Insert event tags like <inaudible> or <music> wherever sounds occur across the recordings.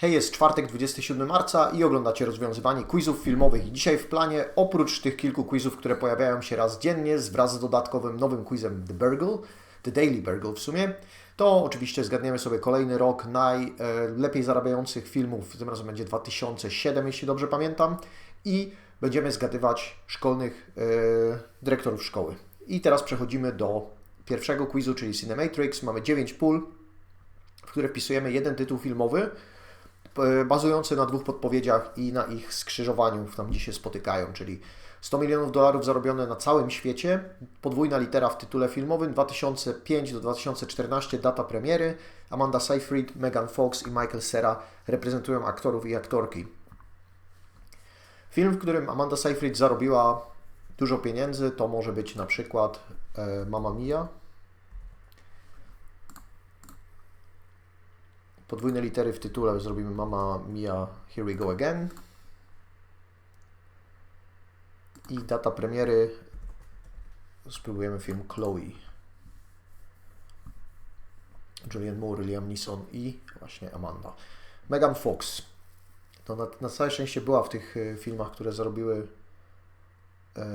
Hej, jest czwartek, 27 marca i oglądacie rozwiązywanie quizów filmowych. Dzisiaj w planie, oprócz tych kilku quizów, które pojawiają się raz dziennie, wraz z dodatkowym nowym quizem The Burgle, The Daily Burgle w sumie, to oczywiście zgadniemy sobie kolejny rok najlepiej zarabiających filmów. Tym razem będzie 2007, jeśli dobrze pamiętam. I będziemy zgadywać szkolnych e, dyrektorów szkoły. I teraz przechodzimy do pierwszego quizu, czyli Cinematrix. Mamy 9 pól, w które wpisujemy jeden tytuł filmowy e, bazujący na dwóch podpowiedziach i na ich skrzyżowaniu, tam gdzie się spotykają, czyli 100 milionów dolarów zarobione na całym świecie, podwójna litera w tytule filmowym 2005 do 2014 data premiery. Amanda Seyfried, Megan Fox i Michael Cera reprezentują aktorów i aktorki. Film, w którym Amanda Seyfried zarobiła dużo pieniędzy, to może być na przykład e, Mamma Mia. Podwójne litery w tytule zrobimy Mama Mia Here We Go Again. I data premiery spróbujemy film Chloe. Julian Moore, Liam Neeson i właśnie Amanda. Megan Fox. To na, na całe szczęście była w tych e, filmach, które zarobiły e,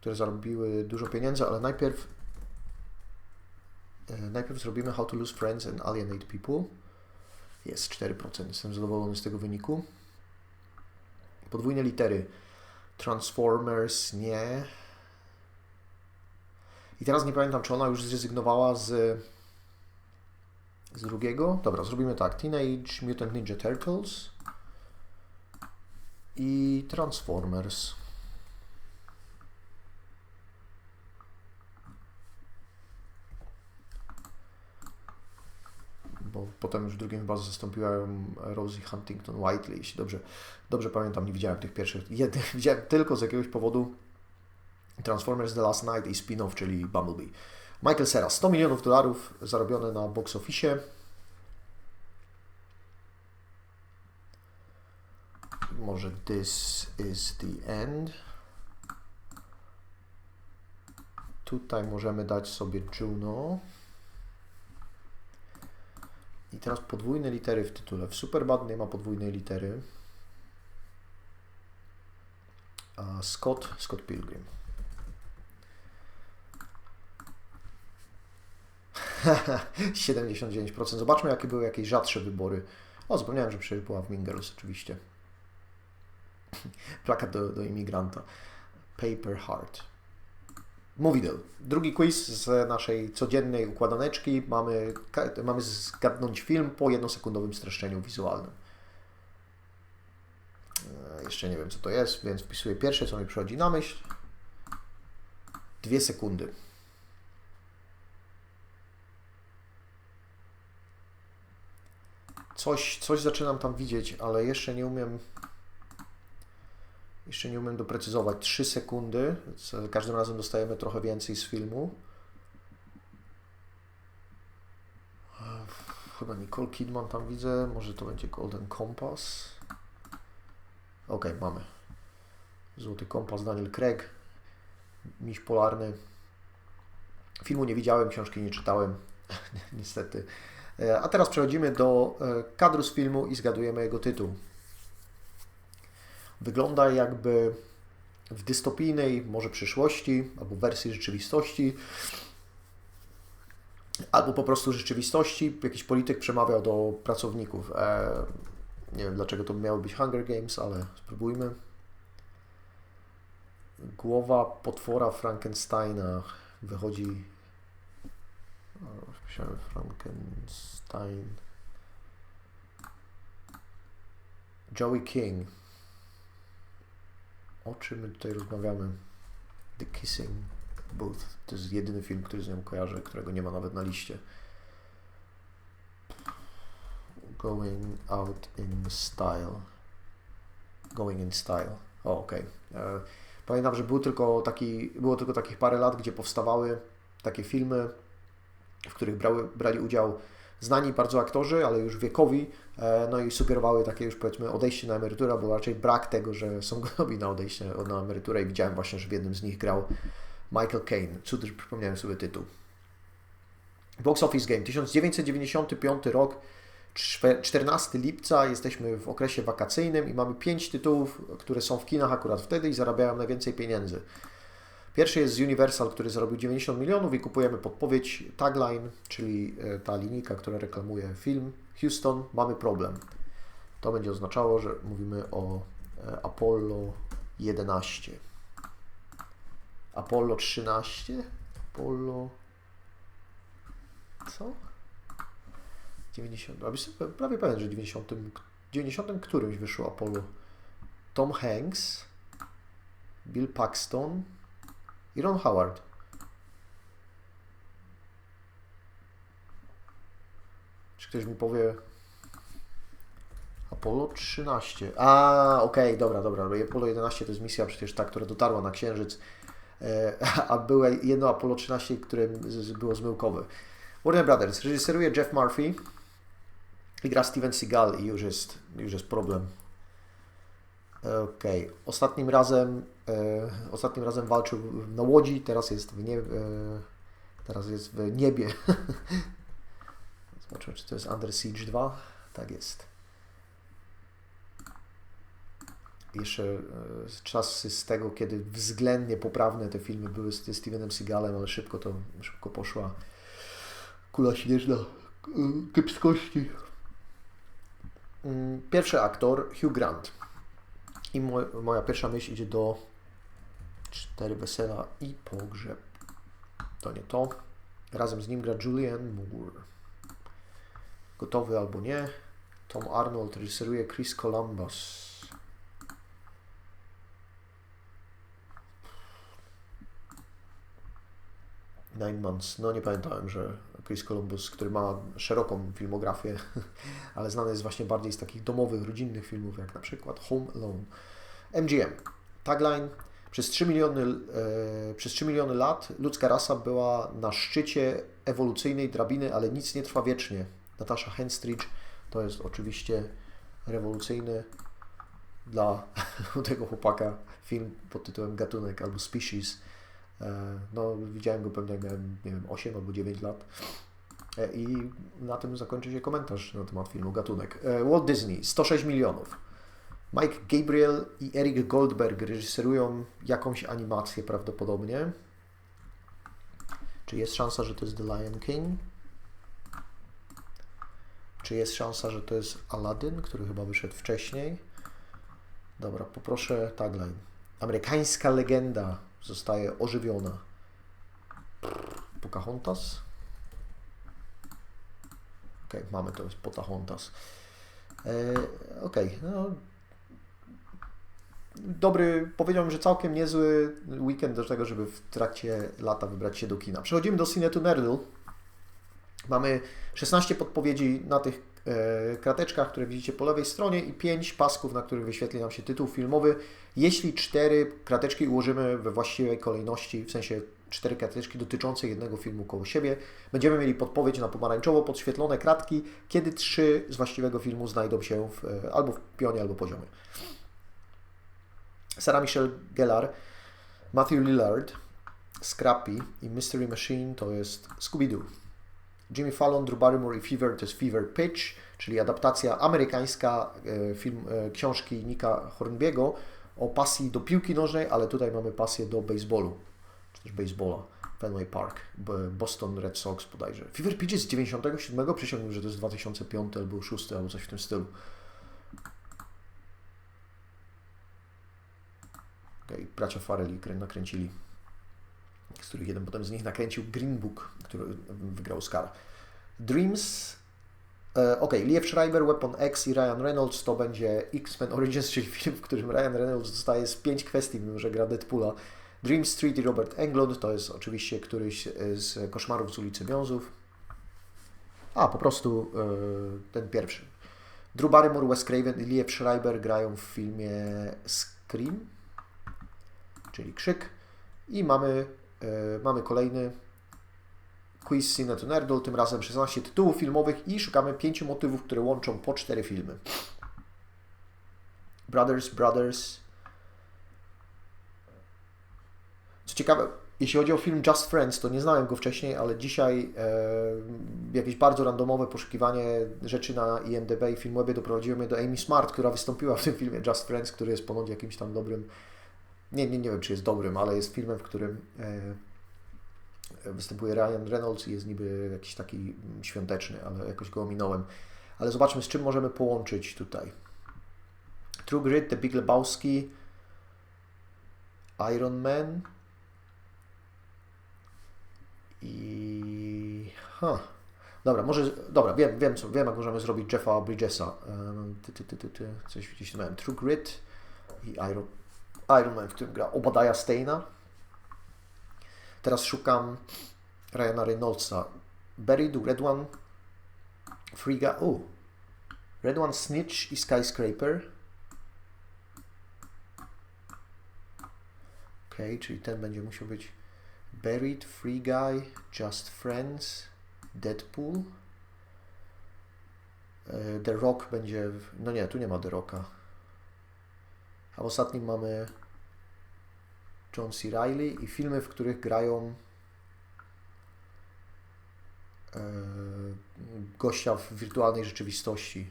które zarobiły dużo pieniędzy, ale najpierw najpierw zrobimy How to Lose Friends and Alienate People. Jest 4%. Jestem zadowolony z tego wyniku. Podwójne litery. Transformers nie. I teraz nie pamiętam, czy ona już zrezygnowała z, z drugiego. Dobra, zrobimy tak. Teenage Mutant Ninja Turtles i Transformers. Bo potem już w drugim chyba zastąpiła ją Rosie Huntington Whiteley, jeśli dobrze, dobrze pamiętam, nie widziałem tych pierwszych. <laughs> Jedy, widziałem tylko z jakiegoś powodu Transformers The Last Night i spin-off, czyli Bumblebee. Michael Cera, 100 milionów dolarów zarobione na box office. Może This is the End. Tutaj możemy dać sobie Juno. I teraz podwójne litery w tytule. W Superbad nie ma podwójnej litery. A Scott, Scott Pilgrim. <laughs> Dziewięć procent. Zobaczmy, jakie były jakieś rzadsze wybory. O, zapomniałem, że przecież była w Mingers, oczywiście. <laughs> Plakat do, do imigranta. Paper Heart. Movidel. Drugi quiz z naszej codziennej układaneczki. Mamy, mamy zgadnąć film po jednosekundowym streszczeniu wizualnym. E, jeszcze nie wiem, co to jest, więc wpisuję pierwsze, co mi przychodzi na myśl. Dwie sekundy. Coś, coś zaczynam tam widzieć, ale jeszcze nie umiem jeszcze nie umiem doprecyzować. 3 sekundy. Za każdym razem dostajemy trochę więcej z filmu. Chyba Nicole Kidman tam widzę. Może to będzie Golden Compass. Ok, mamy. Złoty Kompas, Daniel Craig. Miś Polarny. Filmu nie widziałem, książki nie czytałem. <laughs> Niestety. E, a teraz przechodzimy do e, kadru z filmu i zgadujemy jego tytuł. Wygląda jakby w dystopijnej może przyszłości albo wersji rzeczywistości albo po prostu rzeczywistości jakiś polityk przemawiał do pracowników. E, nie wiem dlaczego to miały być Hunger Games, ale spróbujmy. Głowa potwora Frankensteina wychodzi. Wpisałem Frankenstein. Joey King. O czym my tutaj rozmawiamy? The Kissing Booth. To jest jedyny film, który z nią kojarzę, którego nie ma nawet na liście. Going out in style. Going in style. O, okej. Okay. E, pamiętam, że był tylko taki, było tylko takich parę lat, gdzie powstawały takie filmy, w których brały, brali udział znani bardzo aktorzy, ale już wiekowi, e, no i sugerowały takie już powiedzmy odejście na emeryturę, albo raczej brak tego, że są gotowi <laughs> na odejście na emeryturę i widziałem właśnie, że w jednym z nich grał Michael Caine. Cud, przypomniałem sobie tytuł. Box Office Game, 1995 rok, czwe- 14 lipca, jesteśmy w okresie wakacyjnym i mamy 5 tytułów, które są w kinach akurat wtedy i zarabiają najwięcej pieniędzy. Pierwszy jest z Universal, który zarobił 90 milionów i kupujemy podpowiedź tagline, czyli e, ta linijka, która reklamuje film. Houston, mamy problem. To będzie oznaczało, że mówimy o e, Apollo 11. Apollo 13? Apollo... Co? 90. A jestem prawie pewien, że 90. 90 którymś wyszło Apollo. Tom Hanks, Bill Paxton i Ron Howard. Czy ktoś mi powie Apollo 13? A, okej, dobra, dobra. Apollo 11 to jest misja przecież ta, która dotarła na Księżyc, e, <laughs> a było jedno Apollo 13, które było zmyłkowe. Warner Brothers reżyseruje Jeff Murphy i gra Steven Seagal i już jest, już jest problem. Okej, ostatnim razem ostatnim razem walczył na łodzi, teraz jest w, nie, e, teraz jest w niebie. <laughs> Zobaczymy, czy to jest Under Siege 2. Tak jest. Jeszcze e, czasy z tego, kiedy względnie poprawne te filmy były z Stevenem Seagalem, ale szybko to szybko poszła kula śnieżna e, kiepskości. Mm, Pierwszy aktor Hugh Grant. I moj, moja pierwsza myśl idzie do Cztery Wesela i Pogrzeb. To nie to. Razem z nim gra Julianne Moore. Gotowy albo nie. Tom Arnold reżyseruje Chris Columbus. Nine Months. No nie pamiętałem, że Chris Columbus, który ma szeroką filmografię, <laughs> ale znany jest właśnie bardziej z takich domowych, rodzinnych filmów, jak na przykład Home Alone. MGM. Tagline. Przez 3 miliony, e, przez 3 miliony lat ludzka rasa była na szczycie ewolucyjnej drabiny, ale nic nie trwa wiecznie. Natasza Henstridge to jest oczywiście rewolucyjny dla <laughs> tego chłopaka film pod tytułem Gatunek albo Species. E, No, widziałem go pewnie jak miałem, nie wiem, 8 albo 9 lat. E, I na tym zakończy się komentarz na temat filmu Gatunek. E, Walt Disney, 106 milionów. Mike Gabriel i Eric Goldberg reżyserują jakąś animację prawdopodobnie. Czy jest szansa, że to jest The Lion King? Czy jest szansa, że to jest Aladdin, który chyba wyszedł wcześniej? Dobra, poproszę tagline. Amerykańska legenda zostaje ożywiona. Pocahontas? Okej, mamy to, jest Pocahontas. E, Okej, no. Dobry, powiedziałbym, że całkiem niezły weekend do tego, żeby w trakcie lata wybrać się do kina. Przechodzimy do Cinetu Nerdle. Mamy 16 podpowiedzi na tych e, krateczkach, które widzicie po lewej stronie i 5 pasków, na których wyświetli nam się tytuł filmowy. Jeśli 4 krateczki ułożymy we właściwej kolejności, w sensie 4 krateczki dotyczące jednego filmu koło siebie, będziemy mieli podpowiedź na pomarańczowo podświetlone kratki, kiedy 3 z właściwego filmu znajdą się w, e, albo w pionie, albo poziomie. Sarah Michelle Gellar, Matthew Lillard, Scrappy i Mystery Machine to jest Scooby-Doo. Jimmy Fallon, Drew Barrymore i Fever to jest Fever Pitch, czyli adaptacja amerykańska e, film, e, książki Nika Hornbiego o pasji do piłki nożnej, ale tutaj mamy pasję do baseballu, czy też baseballa. Fenway Park, Boston Red Sox bodajże. Fever Pitch jest z 97, przysiągłem, że to jest 2005 albo 2006 albo coś w tym stylu. Bracia Farrelly krę- nakręcili, z których jeden potem z nich nakręcił Green Book, który wygrał Oscara. Dreams, e, ok, Liev Schreiber, Weapon X i Ryan Reynolds to będzie X-Men Origins, <laughs> czyli film, w którym Ryan Reynolds zostaje z pięć kwestii, mimo że gra Deadpoola. Dream Street i Robert Englund to jest oczywiście któryś z Koszmarów z ulicy Wiązów. A, po prostu e, ten pierwszy. Drew Barrymore, Wes Craven i Liev Schreiber grają w filmie Scream, czyli Krzyk. I mamy, e, mamy kolejny quiz Cine to Nerdle, tym razem 16 tytułów filmowych i szukamy 5 motywów, które łączą po 4 filmy. Brothers, Brothers. Co ciekawe, jeśli chodzi o film Just Friends, to nie znałem go wcześniej, ale dzisiaj e, jakieś bardzo randomowe poszukiwanie rzeczy na IMDb i Filmwebie doprowadziło mnie do Amy Smart, która wystąpiła w tym filmie Just Friends, który jest ponoć jakimś tam dobrym, nie, nie, nie wiem czy jest dobrym, ale jest filmem, w którym e, występuje Ryan Reynolds i jest niby jakiś taki świąteczny, ale jakoś go ominąłem. Ale zobaczmy, z czym możemy połączyć tutaj. True Grit, The Big Lebowski, Iron Man, i... Huh. Dobra, może... Dobra, wiem, wiem, co, wiem jak możemy zrobić Jeffa Bridgesa. Um, ty, ty, ty, ty, ty. Coś gdzieś miałem. True Grit i Iron, Iron Man, w którym gra Obadiah Steina. Teraz szukam Ryana Reynoldsa. Buried, Red One, Guy... Oh. Red One, Snitch i Skyscraper. Ok, czyli ten będzie musiał być Buried, Free Guy, Just Friends, Deadpool. E, The Rock będzie. No nie, tu nie ma The Rocka. A w ostatnim mamy John C. Reilly i filmy, w których grają e, gościa w wirtualnej rzeczywistości.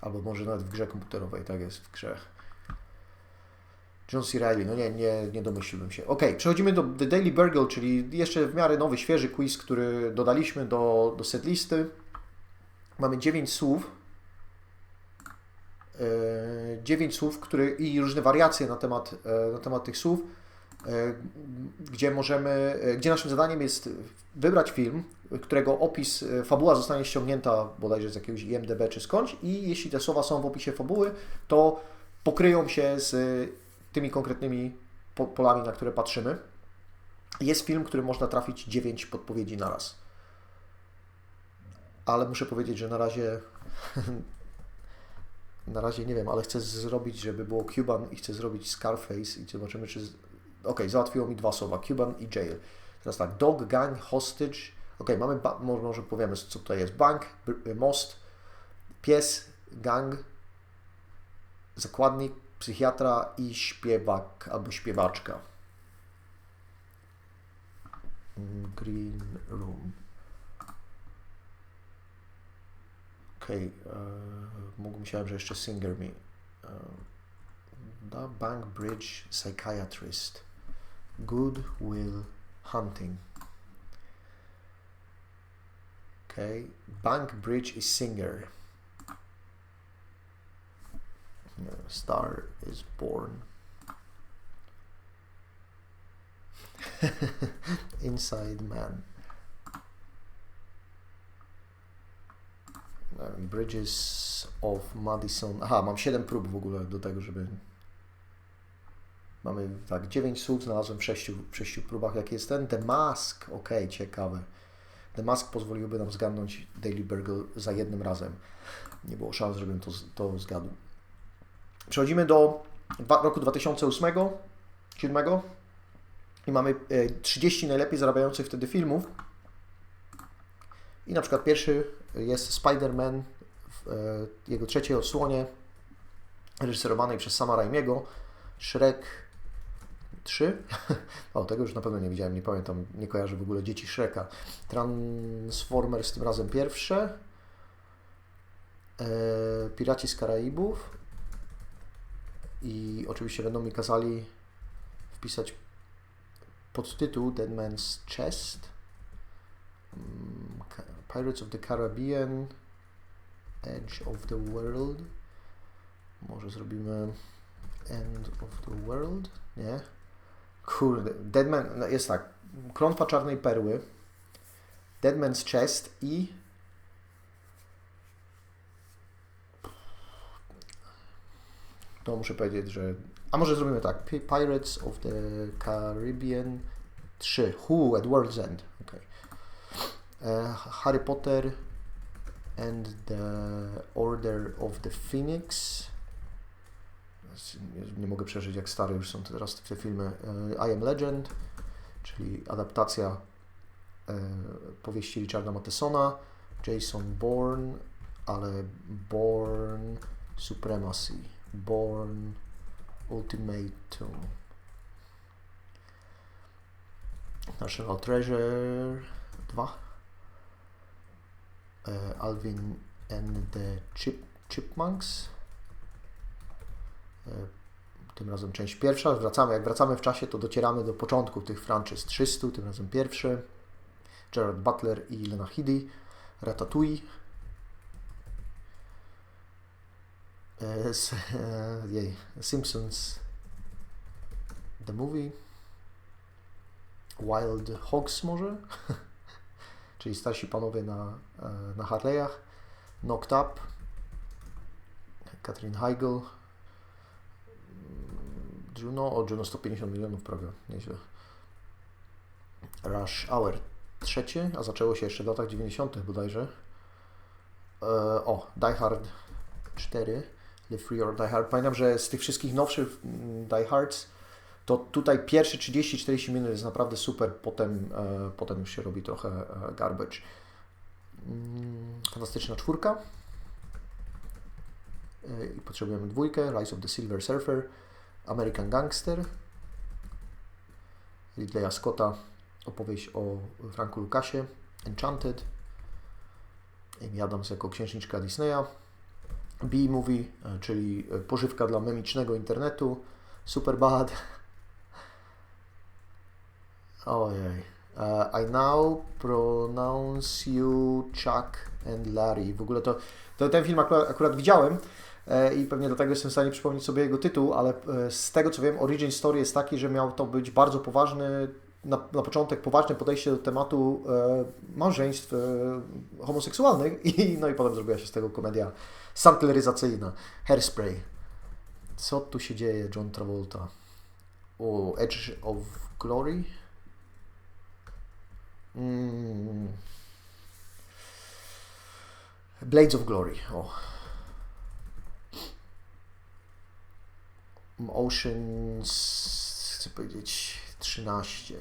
Albo może nawet w grze komputerowej, tak jest w grze. John C. Reilly, no nie, nie, nie domyśliłbym się. Ok, przechodzimy do The Daily Burgle, czyli jeszcze w miarę nowy, świeży quiz, który dodaliśmy do, do setlisty. Mamy 9 słów. Yy, 9 słów, które, i różne wariacje na temat, yy, na temat tych słów, yy, gdzie możemy, gdzie naszym zadaniem jest wybrać film, którego opis, fabuła zostanie ściągnięta bodajże z jakiegoś IMDB czy skądś i jeśli te słowa są w opisie fabuły, to pokryją się z tymi konkretnymi polami, na które patrzymy. Jest film, który można trafić 9 podpowiedzi na raz. Ale muszę powiedzieć, że na razie <laughs> na razie nie wiem, ale chcę zrobić, żeby było Cuban i chcę zrobić Scarface i zobaczymy, czy... Ok, załatwiło mi dwa słowa, Cuban i jail. Teraz tak, dog, gang, hostage. Ok, mamy, może powiemy, co to jest. Bank, most, pies, gang, zakładnik, psychiatra i śpiewak albo śpiewaczka. Green Room. Okay, uh, myślałem, że jeszcze Singer Me. Uh, Bank Bridge Psychiatrist. Good Will Hunting. Okay, Bank Bridge is Singer. Star is born. <laughs> Inside Man. Bridges of Madison. Aha, mam 7 prób w ogóle do tego, żeby. Mamy tak, 9 słów znalazłem w 6, w 6 próbach. Jak jest ten? The Mask. Ok, ciekawe. The Mask pozwoliłby nam zgadnąć Daily Burgle za jednym razem. Nie było szans, żebym to, to zgadł. Przechodzimy do roku 2008, 2007 i mamy 30 e, najlepiej zarabiających wtedy filmów. I na przykład pierwszy jest Spider-Man w e, jego trzeciej odsłonie, reżyserowanej przez Sama Raimiego. Shrek 3. <laughs> o, tego już na pewno nie widziałem, nie pamiętam, nie kojarzę w ogóle dzieci Shreka. Transformers tym razem pierwsze. E, Piraci z Karaibów i oczywiście będą mi kazali wpisać podtytuł Dead Man's Chest, mm, Pirates of the Caribbean, Edge of the World, może zrobimy End of the World, nie? Kurde, Deadman, no jest tak, Klątwa Czarnej Perły, Dead Man's Chest i to muszę powiedzieć, że... A może zrobimy tak, Pirates of the Caribbean 3, Who at World's End, okay. Uh, Harry Potter and the Order of the Phoenix. Nie mogę przeżyć, jak stare już są teraz te filmy. Uh, I Am Legend, czyli adaptacja uh, powieści Richarda Mathesona. Jason Bourne, ale Bourne Supremacy. Born Ultimatum. National Treasure 2. E, Alvin and the Chip, Chipmunks. E, tym razem część pierwsza. Wracamy, jak wracamy w czasie, to docieramy do początku tych franczyz 300, tym razem pierwszy. Gerard Butler i Lena Headey. Ratatouille. E, jej, Simpsons The Movie. Wild Hogs może? <laughs> Czyli starsi panowie na, e, na Harley'ach. Knocked Up. Katrin Heigl. Juno, o Juno 150 milionów prawie, nieźle. Rush Hour trzecie, a zaczęło się jeszcze w latach 90. bodajże. E, o, Die Hard 4, Live Free or Die Hard. Pamiętam, że z tych wszystkich nowszych mm, Die Hards, to tutaj pierwsze 30-40 minut jest naprawdę super, potem, e, potem już się robi trochę e, garbage. Mm, fantastyczna czwórka. E, I potrzebujemy dwójkę, Rise of the Silver Surfer, American Gangster, Ridleya Scotta, opowieść o Franku Lucasie, Enchanted, Amy Adams jako księżniczka Disneya, B-Movie, e, czyli pożywka dla memicznego internetu, Superbad, ojej, uh, I now pronounce you Chuck and Larry. W ogóle to, to ten film akurat, akurat widziałem, E, i pewnie dlatego jestem w stanie przypomnieć sobie jego tytuł, ale e, z tego co wiem, origin story jest taki, że miał to być bardzo poważny, na, na początek poważne podejście do tematu e, małżeństw e, homoseksualnych i no i potem zrobiła się z tego komedia sankleryzacyjna. Hairspray. Co tu się dzieje, John Travolta? O, Edge of Glory? Mm. Blades of Glory. O. Oceans, chcę powiedzieć, 13,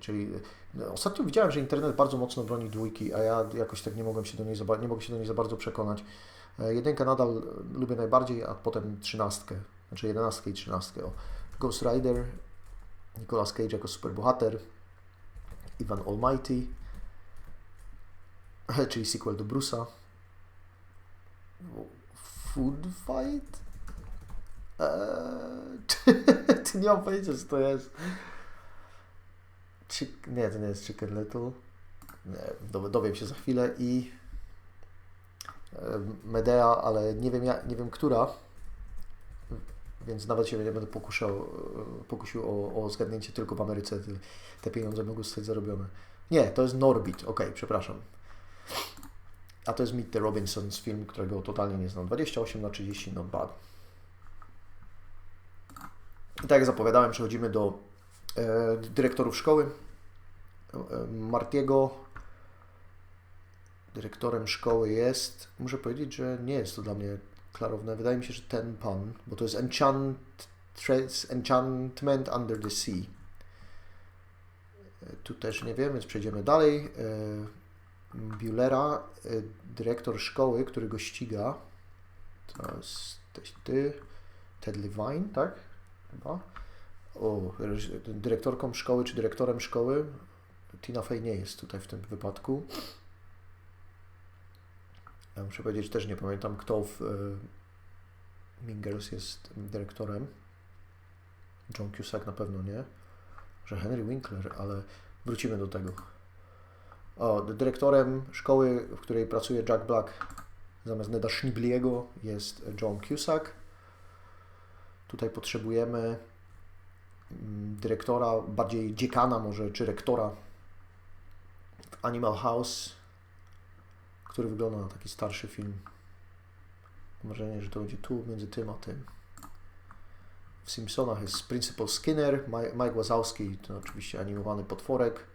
czyli no, ostatnio widziałem, że internet bardzo mocno broni dwójki, a ja jakoś tak nie mogłem się do niej za, nie mogę się do niej za bardzo przekonać. E, jedynkę nadal lubię najbardziej, a potem trzynastkę, znaczy jedenastkę i trzynastkę. Ghost Rider, Nicolas Cage jako superbohater, Ivan Almighty, <laughs> czyli sequel do Bruce'a. Food Fight? Eee, <laughs> nie mam pojęcia, co to jest. Chick, nie, to nie jest Chicken Little. Nie, dowiem się za chwilę i Medea, ale nie wiem, ja, nie wiem która, więc nawet się nie będę pokuszał, pokusił o, o zgadnięcie tylko w Ameryce. Te, te pieniądze mogą zostać zarobione. Nie, to jest Norbit, ok, przepraszam. A to jest Meet the Robinsons, film, którego totalnie nie znam. 28 na 30, not bad. I tak jak zapowiadałem, przechodzimy do e, dyrektorów szkoły. E, Martiego dyrektorem szkoły jest, muszę powiedzieć, że nie jest to dla mnie klarowne. Wydaje mi się, że ten pan, bo to jest Enchant, Enchantment Under the Sea. E, tu też nie wiem, więc przejdziemy dalej. E, Buellera, e, dyrektor szkoły, który go ściga. To jesteś ty, Ted Levine, tak? chyba. O, dyrektorką szkoły czy dyrektorem szkoły Tina Fey nie jest tutaj w tym wypadku. Muszę powiedzieć, też nie pamiętam, kto w y, Mingers jest dyrektorem. John Cusack na pewno nie. Że Henry Winkler, ale wrócimy do tego. O, dyrektorem szkoły, w której pracuje Jack Black zamiast Neda Schnibliego jest John Cusack. Tutaj potrzebujemy mm, dyrektora, bardziej dziekana może, czy rektora w Animal House, który wygląda na taki starszy film. Mam wrażenie, że to będzie tu między tym a tym. W Simpsonach jest Principal Skinner, Mike Wazowski to oczywiście animowany potworek.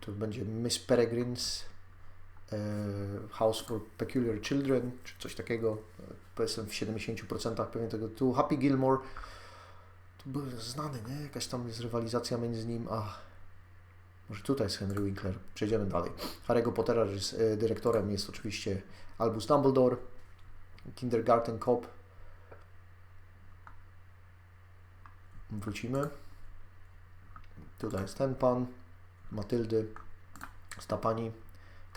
To będzie Miss Peregrines, e, House for Peculiar Children, czy coś takiego powiedzmy w 70% pewnie tego tu Happy Gilmore to był znany, nie? Jakaś tam jest rywalizacja między nim a może tutaj jest Henry Winkler. Przejdziemy dalej. Harry'ego Pottera y, dyrektorem jest oczywiście Albus Dumbledore, Kindergarten Cop. Wrócimy. Tutaj jest ten pan, Matyldy, ta pani,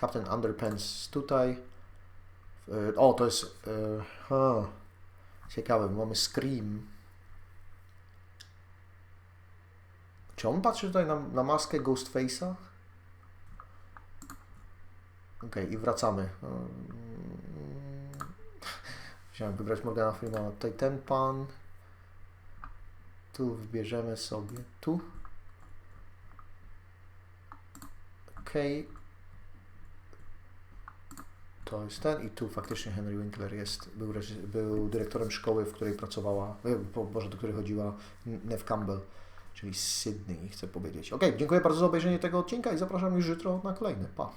Captain Underpants tutaj. E, O, to jest... e, Ha, ciekawe, mamy Scream. Czy on patrzy tutaj na, na maskę Ghostface'a? Okej, i wracamy. Mm, Chciałem wybrać Morgana Freemana. Tutaj ten pan. Tu wybierzemy sobie tu. Okej. To jest ten i tu faktycznie Henry Winkler jest, był, był dyrektorem szkoły, w której pracowała, e, Boże, do której chodziła Neve Campbell, czyli z Sydney, chcę powiedzieć. Ok, dziękuję bardzo za obejrzenie tego odcinka i zapraszam już jutro na kolejny. Pa!